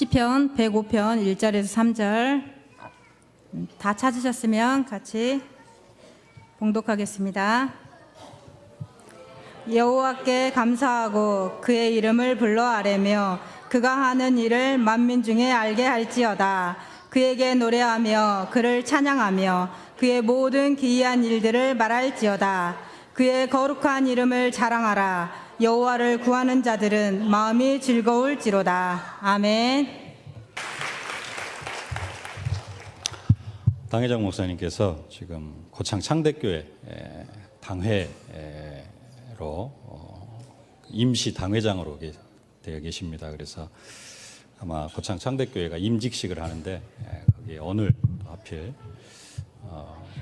시편 105편 1절에서 3절 다 찾으셨으면 같이 봉독하겠습니다. 여호와께 감사하고 그의 이름을 불러 아뢰며 그가 하는 일을 만민 중에 알게 할지어다. 그에게 노래하며 그를 찬양하며 그의 모든 기이한 일들을 말할지어다. 그의 거룩한 이름을 자랑하라. 여호와를 구하는 자들은 마음이 즐거울지로다. 아멘. 당회장 목사님께서 지금 고창 창대교회 에, 당회로 어, 임시 당회장으로 계- 되어 계십니다. 그래서 아마 고창 창대교회가 임직식을 하는데 에, 거기에 오늘 하필 어,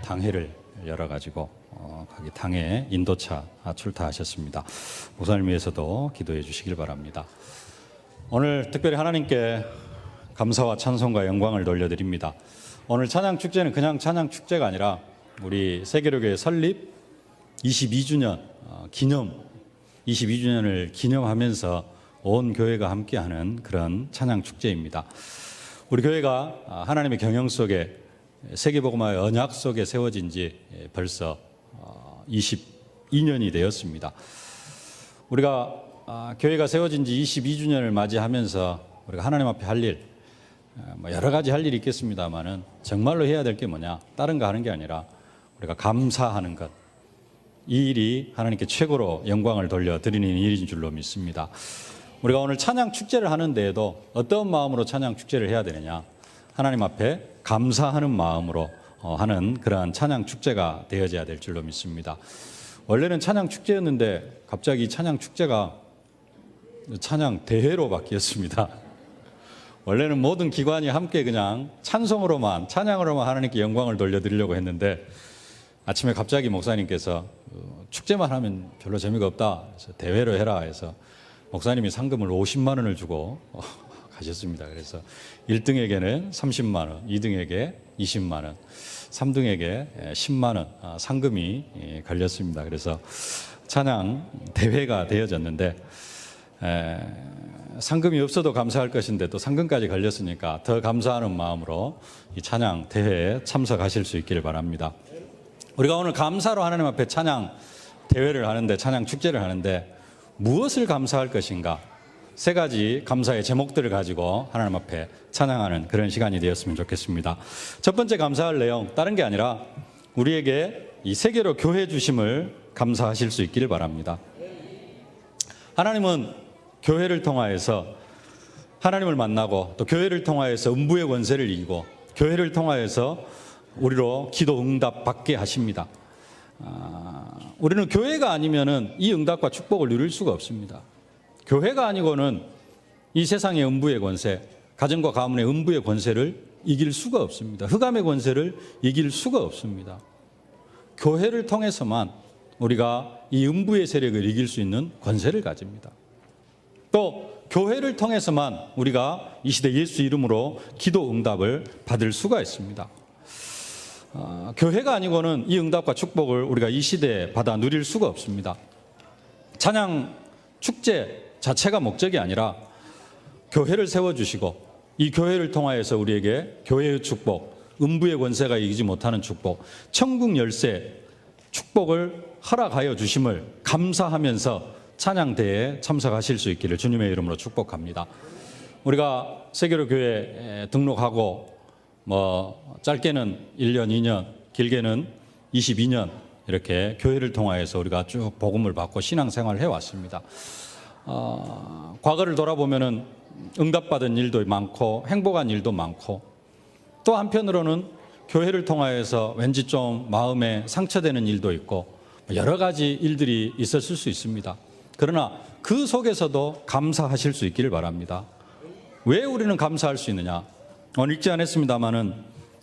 당회를 열어가지고 어, 거기 당회 인도차 출타하셨습니다. 목사님 위해서도 기도해 주시길 바랍니다. 오늘 특별히 하나님께 감사와 찬송과 영광을 돌려드립니다. 오늘 찬양 축제는 그냥 찬양 축제가 아니라 우리 세계로교회 설립 22주년 어, 기념 22주년을 기념하면서 온 교회가 함께하는 그런 찬양 축제입니다. 우리 교회가 아, 하나님의 경영 속에 세계복음화의 언약 속에 세워진 지 벌써 22년이 되었습니다. 우리가 아, 교회가 세워진 지 22주년을 맞이하면서 우리가 하나님 앞에 할 일, 어, 뭐 여러 가지 할 일이 있겠습니다만은 정말로 해야 될 게 뭐냐? 다른 거 하는 게 아니라 우리가 감사하는 것. 이 일이 하나님께 최고로 영광을 돌려 드리는 일인 줄로 믿습니다. 우리가 오늘 찬양 축제를 하는데에도 어떤 마음으로 찬양 축제를 해야 되느냐? 하나님 앞에 감사하는 마음으로 어, 하는 그러한 찬양 축제가 되어져야 될 줄로 믿습니다. 원래는 찬양 축제였는데 갑자기 이 찬양 축제가 찬양 대회로 바뀌었습니다. 원래는 모든 기관이 함께 그냥 찬송으로만 찬양으로만 하나님께 영광을 돌려드리려고 했는데 아침에 갑자기 목사님께서 어, 축제만 하면 별로 재미가 없다. 대회로 해라 해서 목사님이 상금을 50만 원을 주고 어, 가셨습니다. 그래서 1등에게는 30만 원, 2등에게 20만 원, 3등에게 10만 원 아, 상금이 예, 걸렸습니다. 그래서 찬양 대회가 되어졌는데 에, 상금이 없어도 감사할 것인데 또 상금까지 걸렸으니까 더 감사하는 마음으로 이 찬양 대회에 참석하실 수 있기를 바랍니다. 우리가 오늘 감사로 하나님 앞에 찬양 대회를 하는데 찬양 축제를 하는데 무엇을 감사할 것인가? 세 가지 감사의 제목들을 가지고 하나님 앞에 찬양하는 그런 시간이 되었으면 좋겠습니다. 첫 번째 감사할 내용 다른 게 아니라 우리에게 이 세계로 교회 주심을 감사하실 수 있기를 바랍니다. 하나님은 교회를 통하여서 하나님을 만나고 또 교회를 통하여서 음부의 권세를 이기고 교회를 통하여서 우리로 기도 응답 받게 하십니다. 아, 우리는 교회가 아니면은 이 응답과 축복을 누릴 수가 없습니다. 교회가 아니고는 이 세상의 음부의 권세, 가정과 가문의 음부의 권세를 이길 수가 없습니다. 흑암의 권세를 이길 수가 없습니다. 교회를 통해서만 우리가 이 음부의 세력을 이길 수 있는 권세를 가집니다. 또 교회를 통해서만 우리가 이 시대 예수 이름으로 기도 응답을 받을 수가 있습니다. 아, 교회가 아니고는 이 응답과 축복을 우리가 이 시대에 받아 누릴 수가 없습니다. 찬양 축제 자체가 목적이 아니라 교회를 세워주시고 이 교회를 통하여서 우리에게 교회의 축복, 음부의 권세가 이기지 못하는 축복, 천국 열쇠 축복을 허락하여 주심을 감사하면서 찬양대에 참석하실 수 있기를 주님의 이름으로 축복합니다. 우리가 세계로 교회 등록하고 뭐 짧게는 1년, 2년, 길게는 22년 이렇게 교회를 통하여서 우리가 쭉 복음을 받고 신앙생활을 해왔습니다. 어, 과거를 돌아보면은 응답받은 일도 많고 행복한 일도 많고 또 한편으로는 교회를 통하여서 왠지 좀 마음에 상처되는 일도 있고 여러 가지 일들이 있었을 수 있습니다. 그러나 그 속에서도 감사하실 수 있기를 바랍니다. 왜 우리는 감사할 수 있느냐? 오늘 읽지 않았습니다만은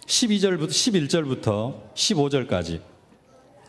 12절부터 11절부터 15절까지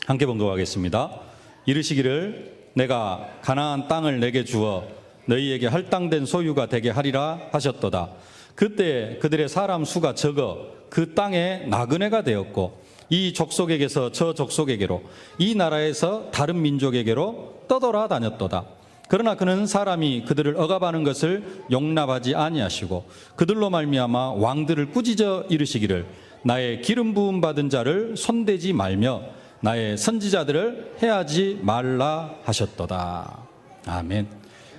함께 봉독하겠습니다. 이르시기를 내가 가나안 땅을 내게 주어 너희에게 할당된 소유가 되게 하리라 하셨도다. 그때 그들의 사람 수가 적어 그 땅에 나그네가 되었고 이 족속에게서 저 족속에게로 이 나라에서 다른 민족에게로 떠돌아 다녔도다. 그러나 그는 사람이 그들을 억압하는 것을 용납하지 아니하시고 그들로 말미암아 왕들을 꾸짖어 이르시기를 나의 기름 부음 받은 자를 손대지 말며 나의 선지자들을 해하지 말라 하셨도다. 아멘.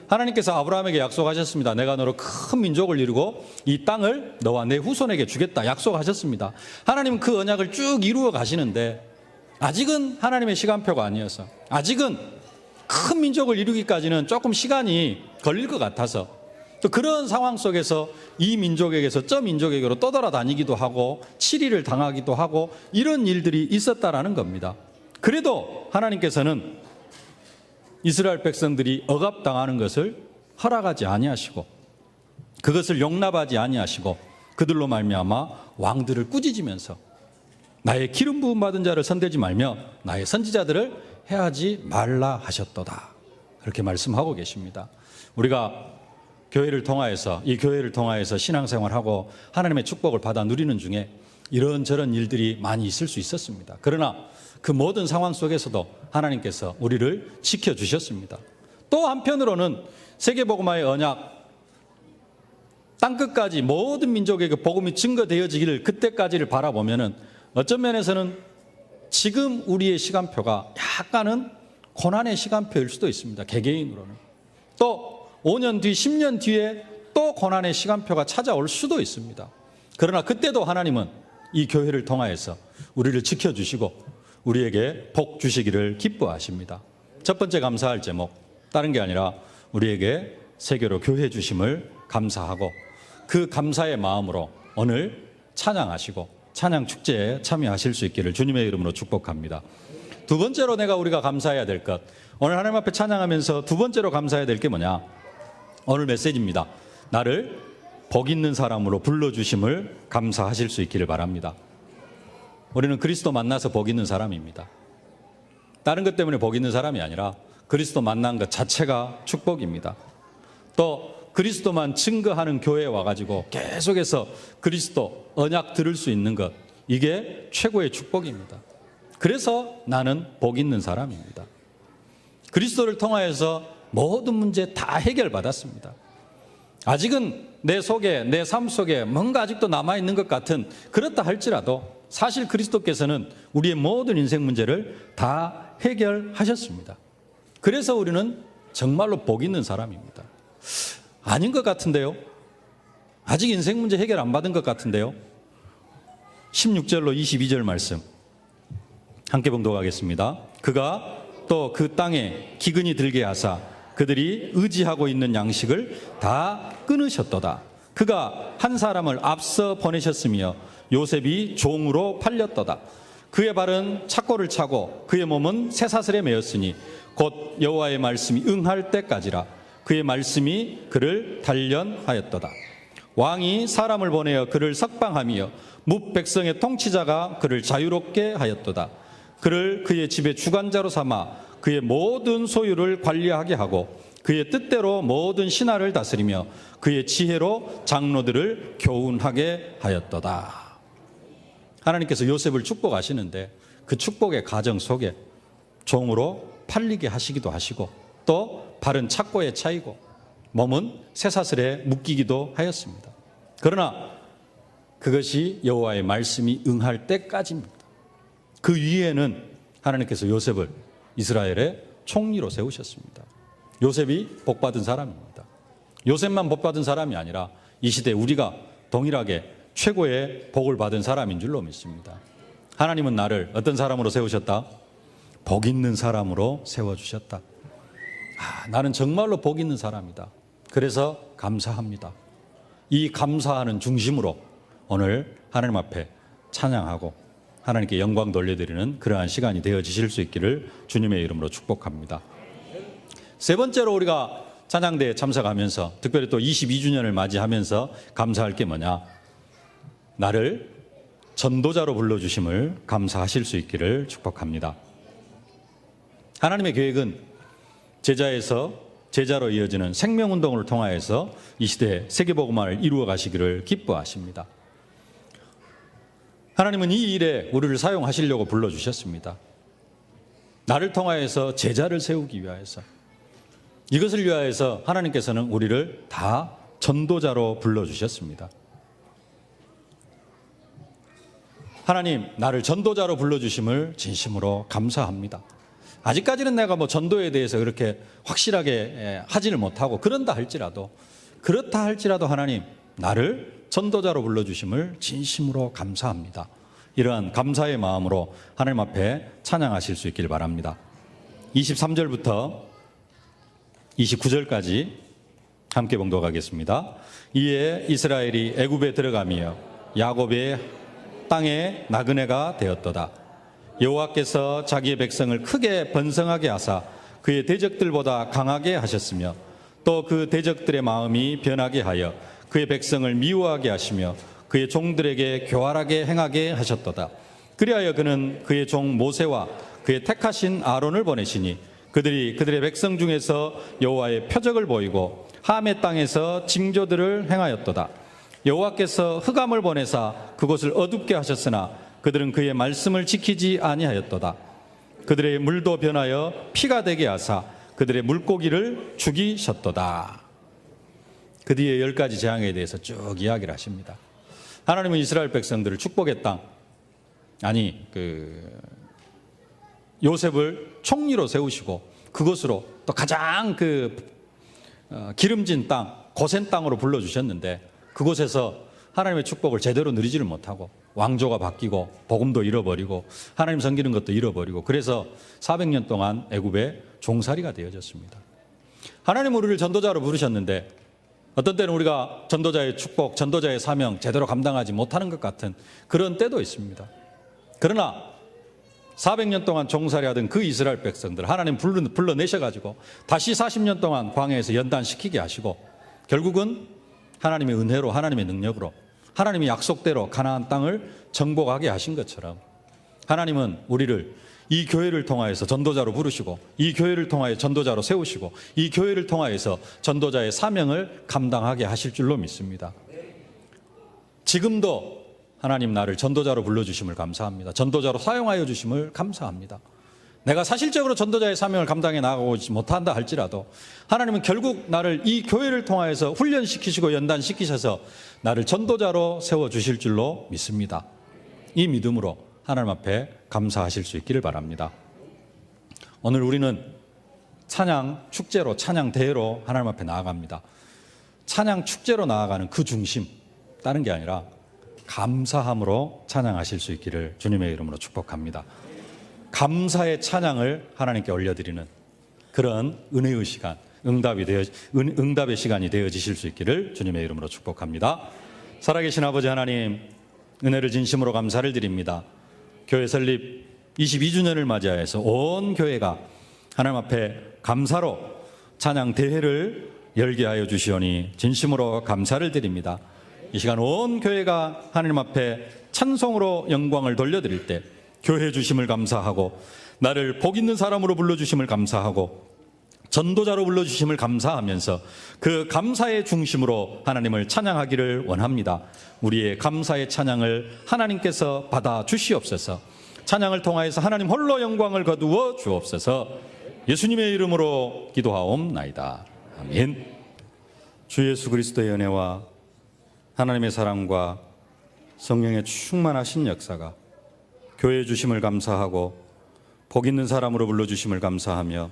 하나님께서 아브라함에게 약속하셨습니다. 내가 너로 큰 민족을 이루고 이 땅을 너와 내 후손에게 주겠다. 약속하셨습니다. 하나님은 그 언약을 쭉 이루어 가시는데 아직은 하나님의 시간표가 아니어서 아직은 큰 민족을 이루기까지는 조금 시간이 걸릴 것 같아서 또 그런 상황 속에서 이 민족에게서 저 민족에게로 떠돌아다니기도 하고 치리를 당하기도 하고 이런 일들이 있었다라는 겁니다. 그래도 하나님께서는 이스라엘 백성들이 억압당하는 것을 허락하지 아니하시고 그것을 용납하지 아니하시고 그들로 말미암아 왕들을 꾸짖으면서 나의 기름 부음 받은 자를 선대지 말며 나의 선지자들을 해하지 말라 하셨도다. 그렇게 말씀하고 계십니다. 우리가 교회를 통하여서 이 교회를 통하여서 신앙생활하고 하나님의 축복을 받아 누리는 중에 이런저런 일들이 많이 있을 수 있었습니다. 그러나 그 모든 상황 속에서도 하나님께서 우리를 지켜 주셨습니다. 또 한편으로는 세계복음화의 언약 땅 끝까지 모든 민족에게 복음이 증거되어지기를 그때까지를 바라보면은 어떤 면에서는 지금 우리의 시간표가 약간은 고난의 시간표일 수도 있습니다. 개개인으로는. 또 5년 뒤, 10년 뒤에 또 고난의 시간표가 찾아올 수도 있습니다. 그러나 그때도 하나님은 이 교회를 통하여서 우리를 지켜주시고 우리에게 복 주시기를 기뻐하십니다. 첫 번째 감사할 제목, 다른 게 아니라 우리에게 세계로 교회 주심을 감사하고 그 감사의 마음으로 오늘 찬양하시고 찬양 축제에 참여하실 수 있기를 주님의 이름으로 축복합니다. 두 번째로 내가 우리가 감사해야 될 것. 오늘 하나님 앞에 찬양하면서 두 번째로 감사해야 될 게 뭐냐? 오늘 메시지입니다. 나를 복 있는 사람으로 불러주심을 감사하실 수 있기를 바랍니다. 우리는 그리스도 만나서 복 있는 사람입니다. 다른 것 때문에 복 있는 사람이 아니라 그리스도 만난 것 자체가 축복입니다. 또 그리스도만 증거하는 교회에 와가지고 계속해서 그리스도 언약 들을 수 있는 것 이게 최고의 축복입니다. 그래서 나는 복 있는 사람입니다. 그리스도를 통하여서 모든 문제 다 해결받았습니다. 아직은 내 속에 내 삶 속에 뭔가 아직도 남아 있는 것 같은 그렇다 할지라도 사실 그리스도께서는 우리의 모든 인생 문제를 다 해결하셨습니다. 그래서 우리는 정말로 복 있는 사람입니다. 아닌 것 같은데요. 아직 인생 문제 해결 안 받은 것 같은데요. 16절로 22절 말씀 함께 봉독하겠습니다. 그가 또 그 땅에 기근이 들게 하사 그들이 의지하고 있는 양식을 다 끊으셨도다. 그가 한 사람을 앞서 보내셨으며 요셉이 종으로 팔렸도다. 그의 발은 착고를 차고 그의 몸은 쇠사슬에 매였으니 곧 여호와의 말씀이 응할 때까지라 그의 말씀이 그를 단련하였도다. 왕이 사람을 보내어 그를 석방하며 뭇 백성의 통치자가 그를 자유롭게 하였도다. 그를 그의 집의 주관자로 삼아 그의 모든 소유를 관리하게 하고 그의 뜻대로 모든 신하를 다스리며 그의 지혜로 장로들을 교훈하게 하였도다. 하나님께서 요셉을 축복하시는데 그 축복의 가정 속에 종으로 팔리게 하시기도 하시고 또 발은 착고에 차이고 몸은 쇠사슬에 묶이기도 하였습니다. 그러나 그것이 여호와의 말씀이 응할 때까지입니다. 그 위에는 하나님께서 요셉을 이스라엘의 총리로 세우셨습니다. 요셉이 복받은 사람입니다. 요셉만 복받은 사람이 아니라 이 시대 우리가 동일하게 최고의 복을 받은 사람인 줄로 믿습니다. 하나님은 나를 어떤 사람으로 세우셨다? 복 있는 사람으로 세워주셨다. 아, 나는 정말로 복 있는 사람이다. 그래서 감사합니다. 이 감사하는 중심으로 오늘 하나님 앞에 찬양하고 하나님께 영광 돌려드리는 그러한 시간이 되어지실 수 있기를 주님의 이름으로 축복합니다. 세 번째로 우리가 찬양대에 참석하면서 특별히 또 22주년을 맞이하면서 감사할 게 뭐냐? 나를 전도자로 불러주심을 감사하실 수 있기를 축복합니다. 하나님의 계획은 제자에서 제자로 이어지는 생명운동을 통하여서 이 시대에 세계복음화를 이루어 가시기를 기뻐하십니다. 하나님은 이 일에 우리를 사용하시려고 불러주셨습니다. 나를 통하여서 제자를 세우기 위하여서 이것을 위하여서 하나님께서는 우리를 다 전도자로 불러주셨습니다. 하나님, 나를 전도자로 불러주심을 진심으로 감사합니다. 아직까지는 내가 뭐 전도에 대해서 그렇게 확실하게 예, 하지를 못하고 그런다 할지라도 그렇다 할지라도 하나님, 나를 전도자로 불러주심을 진심으로 감사합니다. 이러한 감사의 마음으로 하나님 앞에 찬양하실 수 있길 바랍니다. 23절부터 29절까지 함께 봉독하겠습니다. 이에 이스라엘이 애굽에 들어가며 야곱의 땅에 나그네가 되었도다. 여호와께서 자기의 백성을 크게 번성하게 하사 그의 대적들보다 강하게 하셨으며 또 그 대적들의 마음이 변하게 하여 그의 백성을 미워하게 하시며 그의 종들에게 교활하게 행하게 하셨도다. 그리하여 그는 그의 종 모세와 그의 택하신 아론을 보내시니 그들이 그들의 백성 중에서 여호와의 표적을 보이고 함의 땅에서 징조들을 행하였도다. 여호와께서 흑암을 보내사 그곳을 어둡게 하셨으나 그들은 그의 말씀을 지키지 아니하였도다. 그들의 물도 변하여 피가 되게 하사 그들의 물고기를 죽이셨도다. 그 뒤에 열 가지 재앙에 대해서 쭉 이야기를 하십니다. 하나님은 이스라엘 백성들을 축복의 땅, 아니 그 요셉을 총리로 세우시고 그것으로 또 가장 그 어, 기름진 땅, 고센 땅으로 불러 주셨는데 그곳에서 하나님의 축복을 제대로 누리지를 못하고 왕조가 바뀌고 복음도 잃어버리고 하나님 섬기는 것도 잃어버리고 그래서 400년 동안 애굽의 종살이가 되어졌습니다. 하나님 우리를 전도자로 부르셨는데 어떤 때는 우리가 전도자의 축복, 전도자의 사명 제대로 감당하지 못하는 것 같은 그런 때도 있습니다. 그러나 400년 동안 종살이하던 그 이스라엘 백성들 하나님 불러, 불러 내셔가지고 다시 40년 동안 광야에서 연단시키게 하시고 결국은 하나님의 은혜로 하나님의 능력으로 하나님의 약속대로 가나안 땅을 정복하게 하신 것처럼 하나님은 우리를 이 교회를 통하여서 전도자로 부르시고 이 교회를 통하여 전도자로 세우시고 이 교회를 통하여서 전도자의 사명을 감당하게 하실 줄로 믿습니다. 지금도 하나님 나를 전도자로 불러주심을 감사합니다. 전도자로 사용하여 주심을 감사합니다. 내가 사실적으로 전도자의 사명을 감당해 나가지 못한다 할지라도 하나님은 결국 나를 이 교회를 통하여서 훈련시키시고 연단시키셔서 나를 전도자로 세워주실 줄로 믿습니다. 이 믿음으로 하나님 앞에 감사하실 수 있기를 바랍니다. 오늘 우리는 찬양 축제로 찬양 대회로 하나님 앞에 나아갑니다. 찬양 축제로 나아가는 그 중심 다른 게 아니라 감사함으로 찬양하실 수 있기를 주님의 이름으로 축복합니다. 감사의 찬양을 하나님께 올려드리는 그런 은혜의 시간, 응답이 되어 은- 응답의 시간이 되어지실 수 있기를 주님의 이름으로 축복합니다. 살아계신 아버지 하나님 은혜를 진심으로 감사를 드립니다. 교회 설립 22주년을 맞이하여서 온 교회가 하나님 앞에 감사로 찬양 대회를 열게 하여 주시오니 진심으로 감사를 드립니다. 이 시간 온 교회가 하나님 앞에 찬송으로 영광을 돌려드릴 때 교회 주심을 감사하고 나를 복 있는 사람으로 불러주심을 감사하고 전도자로 불러주심을 감사하면서 그 감사의 중심으로 하나님을 찬양하기를 원합니다. 우리의 감사의 찬양을 하나님께서 받아 주시옵소서. 찬양을 통하여서 하나님 홀로 영광을 거두어 주옵소서. 예수님의 이름으로 기도하옵나이다. 아멘. 주 예수 그리스도의 은혜와 하나님의 사랑과 성령의 충만하신 역사가 교회 주심을 감사하고 복 있는 사람으로 불러 주심을 감사하며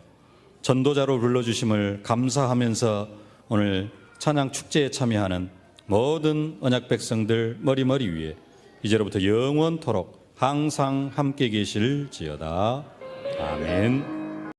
전도자로 불러주심을 감사하면서 오늘 찬양 축제에 참여하는 모든 언약 백성들 머리머리 위에 이제로부터 영원토록 항상 함께 계실지어다. 아멘.